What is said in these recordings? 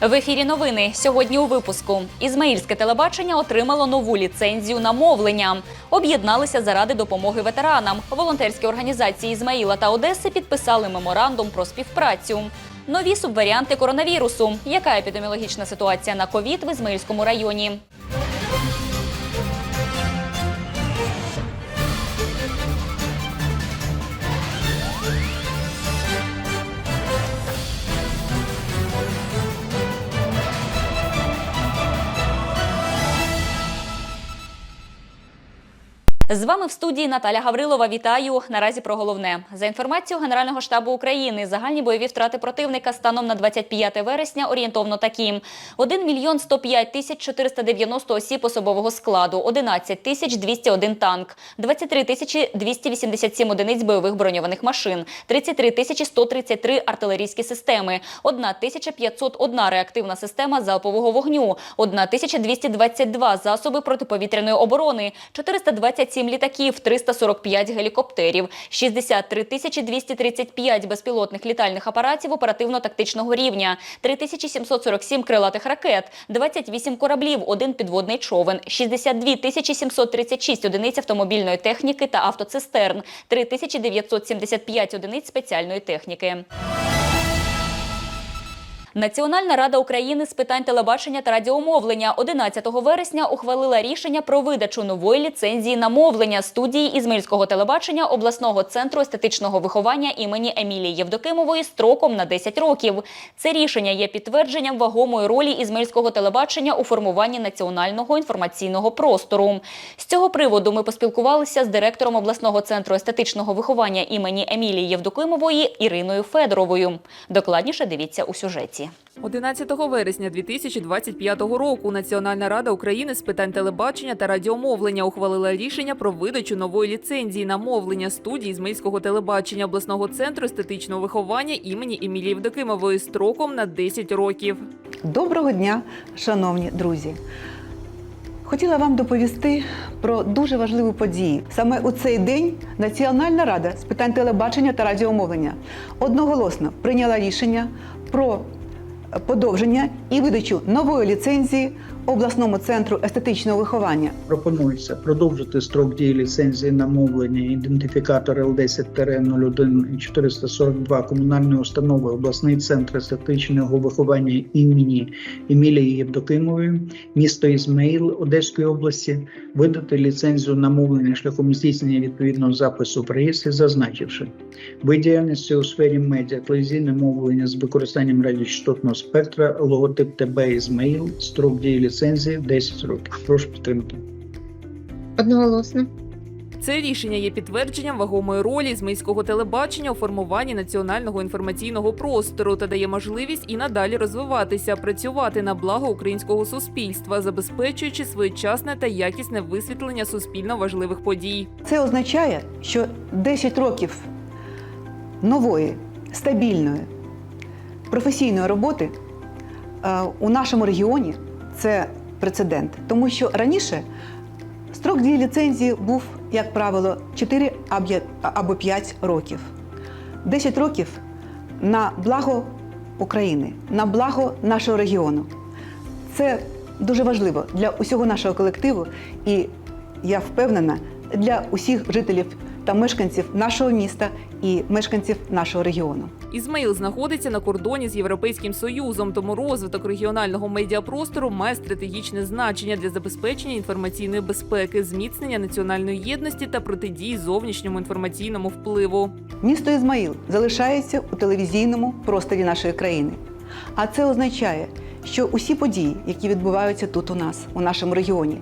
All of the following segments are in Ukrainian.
В ефірі новини сьогодні у випуску Ізмаїльське телебачення отримало нову ліцензію на мовлення. Об'єдналися заради допомоги ветеранам. Волонтерські організації Ізмаїла та Одеси підписали меморандум про співпрацю. Нові субваріанти коронавірусу. Яка епідеміологічна ситуація на ковід в Ізмаїльському районі? З вами в студії Наталя Гаврилова. Вітаю. Наразі про головне. За інформацією Генерального штабу України, загальні бойові втрати противника станом на 25 вересня орієнтовно такі: 1 мільйон 105 тисяч 490 осіб особового складу, 11 тисяч 201 танк, 23 тисячі 287 одиниць бойових броньованих машин, 33 тисячі 133 артилерійські системи, 1 тисяча 501 реактивна система залпового вогню, 1 тисяча 222 засоби протиповітряної оборони, 427 літаків, 345 гелікоптерів, 63 тисячі 235 безпілотних літальних апаратів оперативно-тактичного рівня, 3747 крилатих ракет, 28 кораблів, один підводний човен, 62 тисячі 736 одиниць автомобільної техніки та автоцистерн, 3975 одиниць спеціальної техніки. Національна рада України з питань телебачення та радіомовлення 11 вересня ухвалила рішення про видачу нової ліцензії на мовлення студії Ізмаїльського телебачення обласного центру естетичного виховання імені Емілії Євдокимової строком на 10 років. Це рішення є підтвердженням вагомої ролі Ізмаїльського телебачення у формуванні національного інформаційного простору. З цього приводу ми поспілкувалися з директором обласного центру естетичного виховання імені Емілії Євдокимової Іриною Федоровою. Докладніше дивіться у сюжеті. 11 вересня 2025 року Національна рада України з питань телебачення та радіомовлення ухвалила рішення про видачу нової ліцензії на мовлення студії Ізмаїльського телебачення обласного центру естетичного виховання імені Емілії Вдокимової строком на 10 років. Доброго дня, шановні друзі! Хотіла вам доповісти про дуже важливу подію. Саме у цей день Національна рада з питань телебачення та радіомовлення одноголосно прийняла рішення про подовження і видачу нової ліцензії обласному центру естетичного виховання. Пропонується продовжити строк дії ліцензії на мовлення ідентифікатор Л10-01 442 комунальної установи обласний центр естетичного виховання імені Емілії Євдокимової, місто Ізмаїл Одеської області, видати ліцензію на мовлення шляхом здійснення відповідного запису в реєстрі, зазначивши вид діяльності у сфері медіа, телевізійне мовлення з використанням радіочастотного спектра, логотип ТБ Ізмаїл, строк дії ліцензії 10 років. Прошу підтримати. Одноголосно. Це рішення є підтвердженням вагомої ролі Ізмаїльського телебачення у формуванні національного інформаційного простору та дає можливість і надалі розвиватися, працювати на благо українського суспільства, забезпечуючи своєчасне та якісне висвітлення суспільно важливих подій. Це означає, що 10 років нової, стабільної, професійної роботи е, у нашому регіоні це прецедент. Тому що раніше строк дії ліцензії був, як правило, 4 або 5 років. 10 років на благо України, на благо нашого регіону. Це дуже важливо для усього нашого колективу, і я впевнена, для усіх жителів та мешканців нашого міста і мешканців нашого регіону. Ізмаїл знаходиться на кордоні з Європейським Союзом, тому розвиток регіонального медіапростору має стратегічне значення для забезпечення інформаційної безпеки, зміцнення національної єдності та протидії зовнішньому інформаційному впливу. Місто Ізмаїл залишається у телевізійному просторі нашої країни. А це означає, що усі події, які відбуваються тут у нас, у нашому регіоні,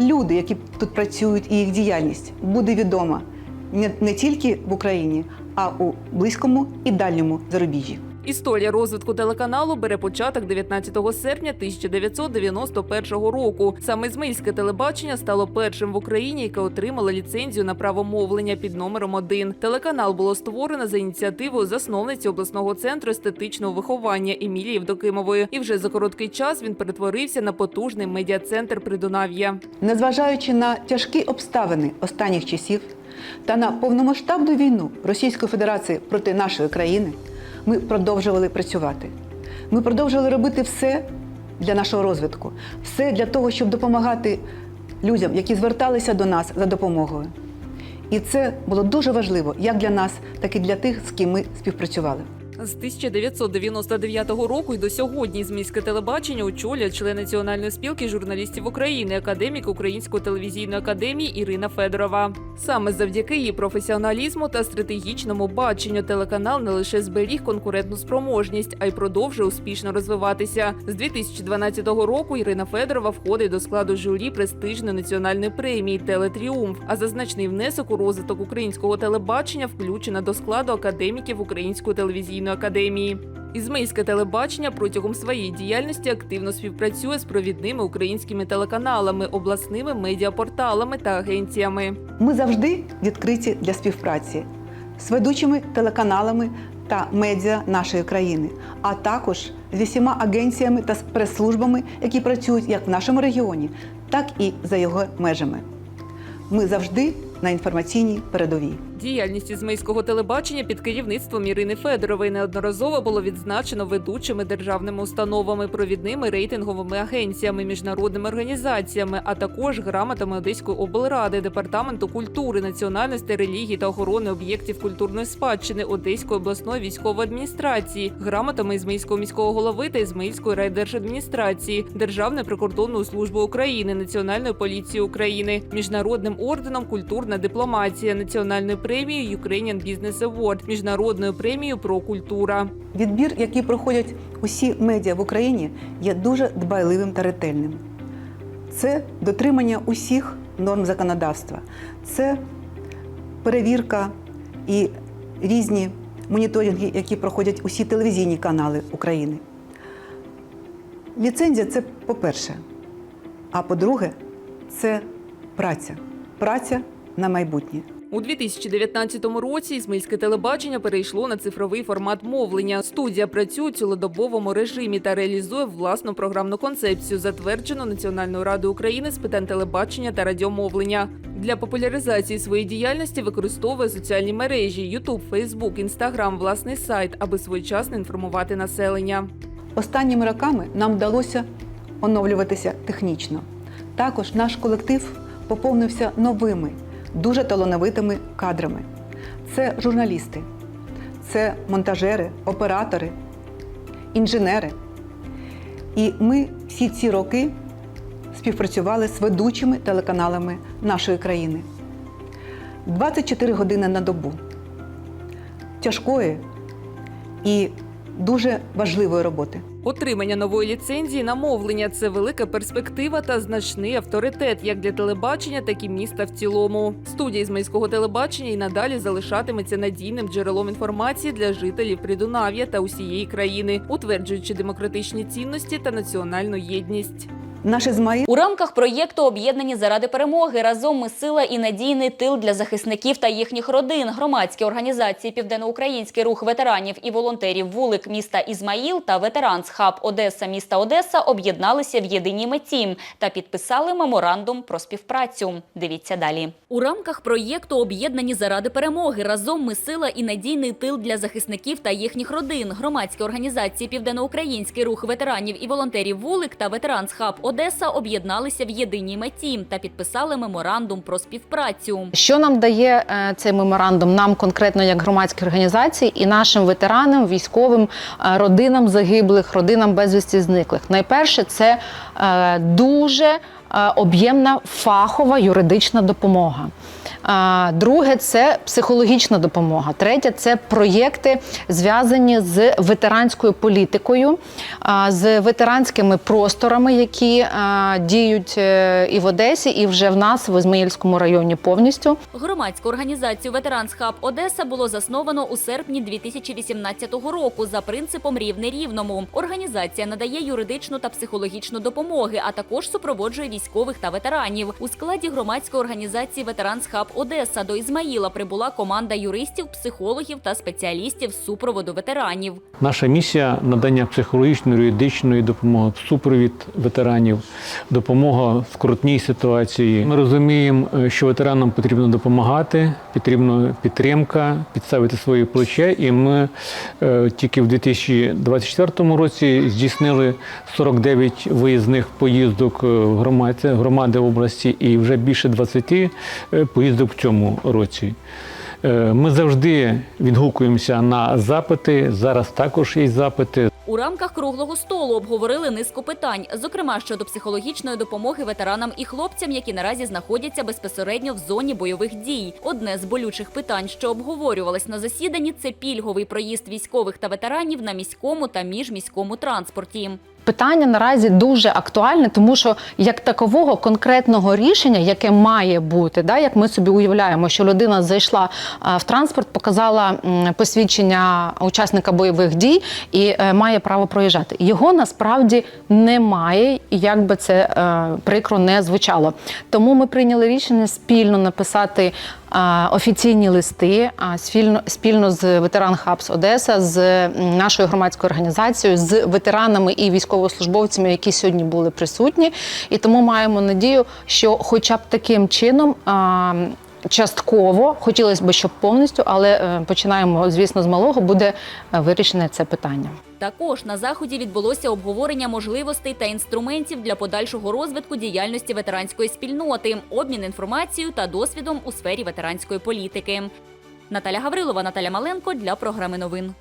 люди, які тут працюють, і їх діяльність буде відома не, не тільки в Україні, а у близькому і дальньому зарубіжжі. Історія розвитку телеканалу бере початок 19 серпня 1991 року. Саме Ізмаїльське телебачення стало першим в Україні, яке отримало ліцензію на право мовлення під номером 1. Телеканал було створено за ініціативою засновниці обласного центру естетичного виховання Емілії Вдокимової. І вже за короткий час він перетворився на потужний медіа-центр Придунав'я. Незважаючи на тяжкі обставини останніх часів та на повномасштабну війну Російської Федерації проти нашої країни, ми продовжували працювати. Ми продовжили робити все для нашого розвитку, все для того, щоб допомагати людям, які зверталися до нас за допомогою. І це було дуже важливо як для нас, так і для тих, з ким ми співпрацювали. З 1999 року і до сьогодні Ізмільське телебачення очолює член Національної спілки журналістів України, академік Української телевізійної академії Ірина Федорова. Саме завдяки її професіоналізму та стратегічному баченню телеканал не лише зберіг конкурентну спроможність, а й продовжує успішно розвиватися. З 2012 року Ірина Федорова входить до складу журі престижної національної премії Телетріумф. А за значний внесок у розвиток українського телебачення включена до складу академіків Української телевізійної академії. Ізмейське телебачення протягом своєї діяльності активно співпрацює з провідними українськими телеканалами, обласними медіапорталами та агенціями. Ми завжди відкриті для співпраці з ведучими телеканалами та медіа нашої країни, а також з усіма агенціями та прес-службами, які працюють як в нашому регіоні, так і за його межами. Ми завжди на інформаційній передовій. Діяльність ізмейського телебачення під керівництвом Ірини Федорової неодноразово було відзначено ведучими державними установами, провідними рейтинговими агенціями, міжнародними організаціями, а також грамотами Одеської облради, департаменту культури, національності, релігії та охорони об'єктів культурної спадщини Одеської обласної військової адміністрації, грамотами Ізмейського міського голови та Ізмейської райдержадміністрації, Державної прикордонної служби України, Національної поліції України, міжнародним орденом Культурна дипломатія, національною премією Ukrainian Business Award, міжнародною премією про культура. Відбір, який проходять усі медіа в Україні, є дуже дбайливим та ретельним. Це дотримання усіх норм законодавства, це перевірка і різні моніторинги, які проходять усі телевізійні канали України. Ліцензія це по-перше. А по-друге, це праця. Праця на майбутнє. У 2019 році Ізмельське телебачення перейшло на цифровий формат мовлення. Студія працює у цілодобовому режимі та реалізує власну програмну концепцію, затверджену Національною радою України з питань телебачення та радіомовлення. Для популяризації своєї діяльності використовує соціальні мережі YouTube, Facebook, Instagram, власний сайт, аби своєчасно інформувати населення. Останніми роками нам вдалося оновлюватися технічно. Також наш колектив поповнився новими, дуже талановитими кадрами. Це журналісти, це монтажери, оператори, інженери. І ми всі ці роки співпрацювали з ведучими телеканалами нашої країни. 24 години на добу. Тяжкої і дуже важливої роботи. Отримання нової ліцензії на мовлення це велика перспектива та значний авторитет як для телебачення, так і міста в цілому. Студія Ізмейського телебачення і надалі залишатиметься надійним джерелом інформації для жителів Придунав'я та усієї країни, утверджуючи демократичні цінності та національну єдність. Наш Ізмаїл У рамках проєкту Об'єднані заради перемоги разом ми сила і надійний тил для захисників та їхніх родин. Громадські організації Південноукраїнський рух ветеранів і волонтерів вулик міста Ізмаїл та Ветеранс Хаб Одеса міста Одеса об'єдналися в єдиній меті та підписали меморандум про співпрацю. Дивіться далі. У рамках проєкту Об'єднані заради перемоги разом ми сила і надійний тил для захисників та їхніх родин. Громадські організації Південноукраїнський рух ветеранів і волонтерів вулик та Ветеранс Хаб Одеса об'єдналися в єдиній меті та підписали меморандум про співпрацю. Що нам дає е, цей меморандум? Нам конкретно як громадські організації і нашим ветеранам, військовим, е, родинам загиблих, родинам безвісті зниклих. Найперше, це дуже е, об'ємна фахова юридична допомога. Е, Друге це психологічна допомога. Третє це проєкти, зв'язані з ветеранською політикою, е, з ветеранськими просторами, які е, діють е, і в Одесі, і вже в нас в Ізмаїльському районі повністю. Громадську організацію Ветеранс Хаб Одеса було засновано у серпні 2018 року за принципом рівне рівному. Організація надає юридичну та психологічну допомоги, а також супроводжує військових та ветеранів. У складі громадської організації Ветеранс Хаб Одеса до Ізмаїла прибула команда юристів, психологів та спеціалістів з супроводу ветеранів. Наша місія надання психологічної юридичної допомоги, супровід ветеранів, допомога в скрутній ситуації. Ми розуміємо, е, що ветеранам потрібно допомагати, потрібна підтримка, підставити свої плече. І ми е, тільки в 2024 році здійснили 49 виїзних поїздок е, в громаді, громади області і вже більше 20 е, поїздок в цьому році. Е, Ми завжди відгукуємося на запити. Зараз також є запити. У рамках круглого столу обговорили низку питань, зокрема щодо психологічної допомоги ветеранам і хлопцям, які наразі знаходяться безпосередньо в зоні бойових дій. Одне з болючих питань, що обговорювалось на засіданні, це пільговий проїзд військових та ветеранів на міському та міжміському транспорті. Питання наразі дуже актуальне, тому що як такового конкретного рішення, яке має бути, да, як ми собі уявляємо, що людина зайшла в транспорт, показала посвідчення учасника бойових дій і е, має право проїжджати. Його насправді немає, як би це е, прикро не звучало. Тому ми прийняли рішення спільно написати офіційні листи спільно, спільно з ветеран Хабс Одеса, з нашою громадською організацією, з ветеранами і військовослужбовцями, які сьогодні були присутні. І тому маємо надію, що, хоча б таким чином. Частково хотілося б, щоб повністю, але е, починаємо, звісно, з малого буде е, вирішене це питання. Також на заході відбулося обговорення можливостей та інструментів для подальшого розвитку діяльності ветеранської спільноти, обмін інформацією та досвідом у сфері ветеранської політики. Наталя Гаврилова, Наталя Маленко для програми новин.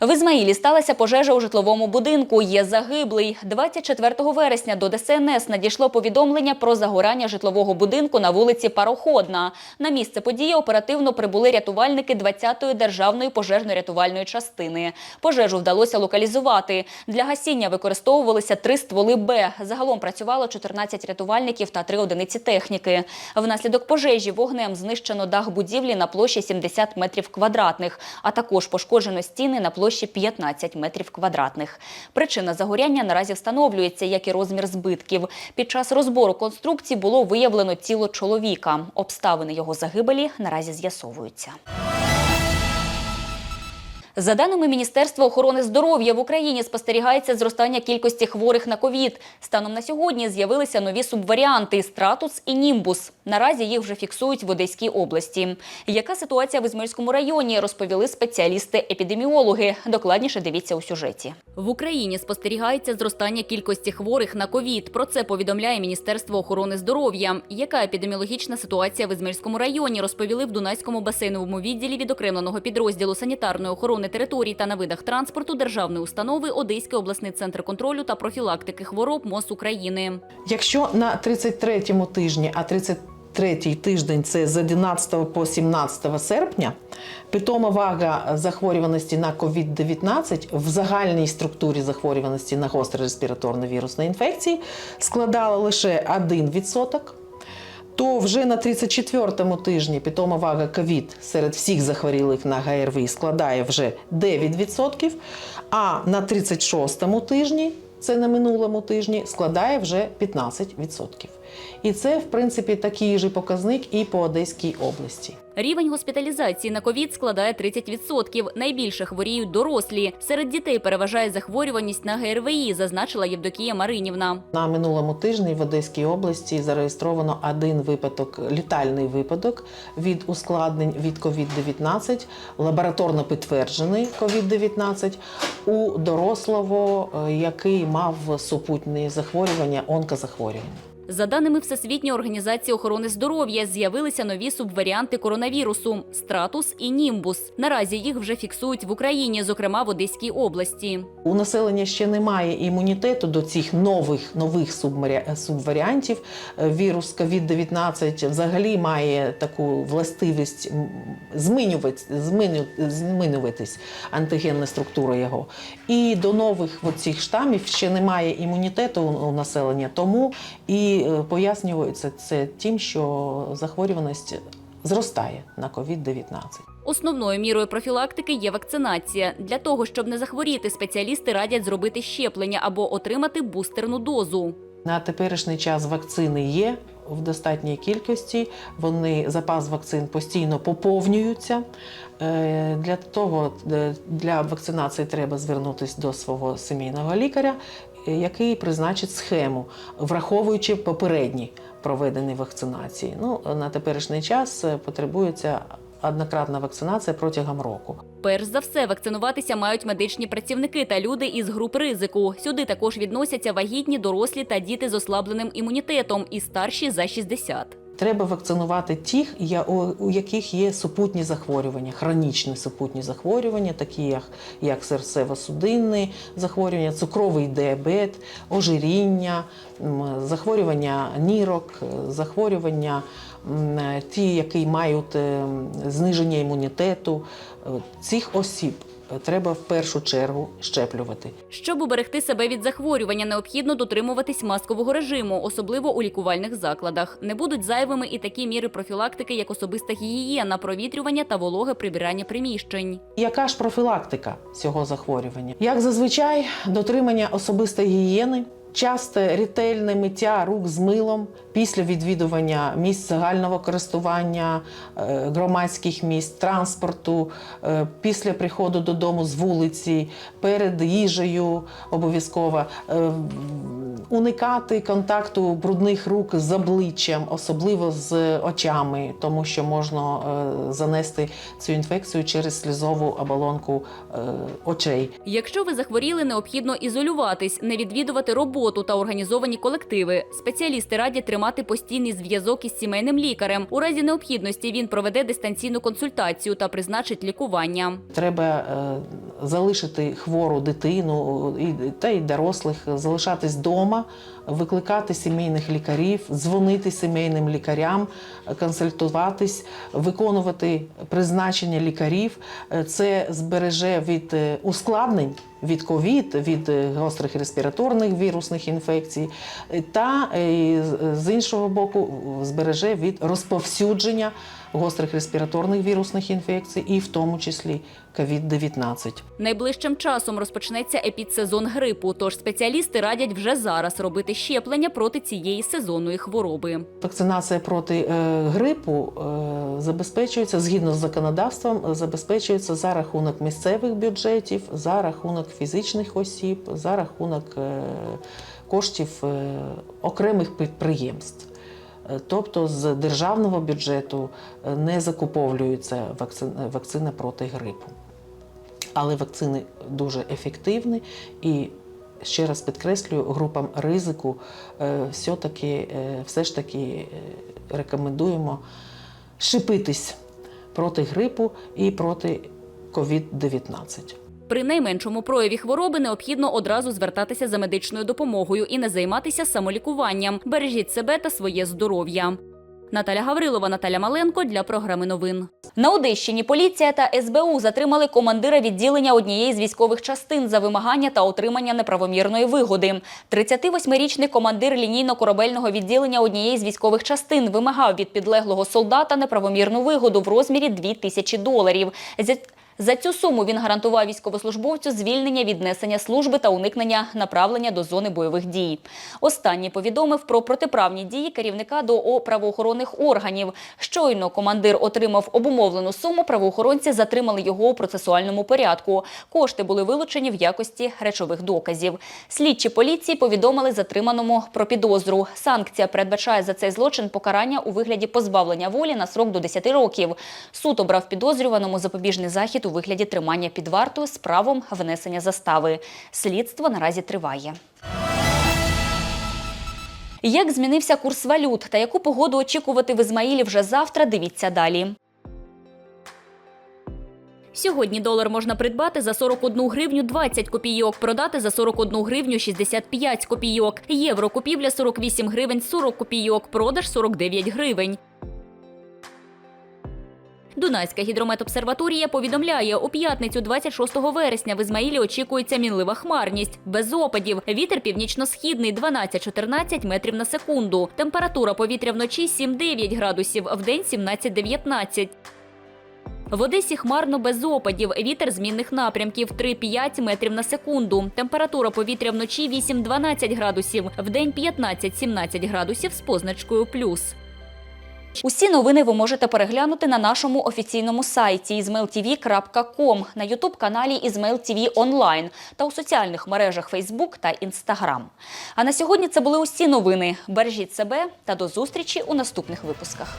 В Ізмаїлі сталася пожежа у житловому будинку. Є загиблий. 24 вересня до ДСНС надійшло повідомлення про загорання житлового будинку на вулиці Пароходна. На місце події оперативно прибули рятувальники 20-ї державної пожежно-рятувальної частини. Пожежу вдалося локалізувати. Для гасіння використовувалися три стволи Б. Загалом працювало 14 рятувальників та три одиниці техніки. Внаслідок пожежі вогнем знищено дах будівлі на площі 70 метрів квадратних, а також пошкоджено стіни на площі 15 метрів квадратних. Причина загоряння наразі встановлюється, як і розмір збитків. Під час розбору конструкції було виявлено тіло чоловіка. Обставини його загибелі наразі з'ясовуються. За даними Міністерства охорони здоров'я в Україні спостерігається зростання кількості хворих на ковід. Станом на сьогодні з'явилися нові субваріанти стратус і німбус. Наразі їх вже фіксують в Одеській області. Яка ситуація в Ізмаїльському районі, розповіли спеціалісти-епідеміологи. Докладніше дивіться у сюжеті. В Україні спостерігається зростання кількості хворих на ковід. Про це повідомляє Міністерство охорони здоров'я. Яка епідеміологічна ситуація в Ізмаїльському районі, розповіли в Дунайському басейновому відділі відокремленого підрозділу санітарної охорони територій та на видах транспорту державної установи Одеський обласний центр контролю та профілактики хвороб МОЗ України. Якщо на 33-му тижні, а 33-й тиждень це з 11 по 17 серпня, питома вага захворюваності на COVID-19 в загальній структурі захворюваності на гострі респіраторно вірусні інфекції складала лише 1%. То вже на 34-му тижні питома вага ковід серед всіх захворілих на ГРВІ складає вже 9%, а на 36-му тижні, це на минулому тижні, складає вже 15%. І це, в принципі, такий же показник і по Одеській області. Рівень госпіталізації на ковід складає 30%. Найбільше хворіють дорослі. Серед дітей переважає захворюваність на ГРВІ, зазначила Євдокія Маринівна. На минулому тижні в Одеській області зареєстровано один випадок, літальний випадок від ускладнень від COVID-19, лабораторно підтверджений COVID-19 у дорослого, е, який мав супутні захворювання, онкозахворювання. За даними Всесвітньої організації охорони здоров'я, з'явилися нові субваріанти коронавірусу стратус і німбус. Наразі їх вже фіксують в Україні, зокрема в Одеській області. У населення ще немає імунітету до цих нових нових субваріантів. Вірус COVID-19 взагалі має таку властивість змінюватись антигенна структура його. І до нових цих штамів ще немає імунітету у населення, тому і е, пояснюється це тим, що захворюваність зростає на COVID-19. Основною мірою профілактики є вакцинація. Для того, щоб не захворіти, спеціалісти радять зробити щеплення або отримати бустерну дозу. На теперішній час вакцини є. в достатній кількості. Вони запас вакцин постійно поповнюються. Е, Для того е, для вакцинації треба звернутися до свого сімейного лікаря, який призначить схему, враховуючи попередні проведені вакцинації. Ну, на теперішній час е, потребується однократна вакцинація протягом року. Перш за все, вакцинуватися мають медичні працівники та люди із груп ризику. Сюди також відносяться вагітні, дорослі та діти з ослабленим імунітетом і старші за 60. Треба вакцинувати тих, у яких є супутні захворювання, хронічні супутні захворювання, такі як, серцево-судинні захворювання, цукровий діабет, ожиріння, захворювання нірок, е, захворювання е, ті, які мають е, зниження імунітету. Е, Цих осіб треба в першу чергу щеплювати. Щоб уберегти себе від захворювання, необхідно дотримуватись маскового режиму, особливо у лікувальних закладах. Не будуть зайвими і такі міри профілактики, як особиста гігієна, провітрювання та вологе прибирання приміщень. Яка ж профілактика цього захворювання? Як зазвичай, дотримання особистої гігієни, часте ретельне миття рук з милом після відвідування місць загального користування, е, громадських місць, транспорту, е, після приходу додому з вулиці, перед їжею обов'язково. Е, Уникати контакту брудних рук з обличчям, особливо з очами, тому що можна занести цю інфекцію через слізову оболонку очей. Якщо ви захворіли, необхідно ізолюватись, не відвідувати роботу та організовані колективи. Спеціалісти радять тримати постійний зв'язок із сімейним лікарем. У разі необхідності він проведе дистанційну консультацію та призначить лікування. Треба е, залишити хвору дитину і, та й дорослих, залишатись вдома, викликати сімейних лікарів, дзвонити сімейним лікарям, консультуватись, виконувати призначення лікарів. Е, Це збереже від е, ускладнень. Від ковід, від е, гострих респіраторних вірусних інфекцій, та з іншого боку збереже від розповсюдження гострих респіраторних вірусних інфекцій, і в тому числі COVID-19. Найближчим часом розпочнеться епідсезон грипу, тож спеціалісти радять вже зараз робити щеплення проти цієї сезонної хвороби. Вакцинація проти е, грипу е, забезпечується згідно з законодавством, е, забезпечується за рахунок місцевих бюджетів, за рахунок фізичних осіб, за рахунок коштів окремих підприємств. Е, Тобто з державного бюджету е, не закуповується вакцина, проти грипу. Але вакцини дуже ефективні і ще раз підкреслюю, групам ризику е, все-таки, е, все ж таки рекомендуємо шипитись проти грипу і проти COVID-19. При найменшому прояві хвороби необхідно одразу звертатися за медичною допомогою і не займатися самолікуванням. Бережіть себе та своє здоров'я. Наталя Гаврилова, Наталя Маленко для програми новин. На Одещині поліція та СБУ затримали командира відділення однієї з військових частин за вимагання та отримання неправомірної вигоди. 38-річний командир лінійно-корабельного відділення однієї з військових частин вимагав від підлеглого солдата неправомірну вигоду в розмірі 2 тисячі доларів. За цю суму він гарантував військовослужбовцю звільнення від несення служби та уникнення направлення до зони бойових дій. Останній повідомив про протиправні дії керівника до правоохоронних органів. Щойно командир отримав обумовлену суму. Правоохоронці затримали його у процесуальному порядку. Кошти були вилучені в якості речових доказів. Слідчі поліції повідомили затриманому про підозру. Санкція передбачає за цей злочин покарання у вигляді позбавлення волі на срок до 10 років. Суд обрав підозрюваному запобіжний захід у вигляді тримання під вартою з правом внесення застави. Слідство наразі триває. Як змінився курс валют та яку погоду очікувати в Ізмаїлі вже завтра, дивіться далі. Сьогодні долар можна придбати за 41 гривню 20 копійок, продати за 41 гривню 65 копійок. Євро купівля 48 гривень 40 копійок, продаж 49 гривень. Дунайська гідрометобсерваторія повідомляє, у п'ятницю 26 вересня в Ізмаїлі очікується мінлива хмарність, без опадів. Вітер північно-східний 12-14 метрів на секунду. Температура повітря вночі 7-9 градусів, вдень 17-19. В Одесі хмарно без опадів. Вітер змінних напрямків 3-5 метрів на секунду. Температура повітря вночі 8-12 градусів, вдень 15-17 градусів з позначкою плюс. Усі новини ви можете переглянути на нашому офіційному сайті izmailtv.com, на ютуб-каналі Ізмейл онлайн та у соціальних мережах Facebook та Instagram. А на сьогодні це були усі новини. Бережіть себе та до зустрічі у наступних випусках.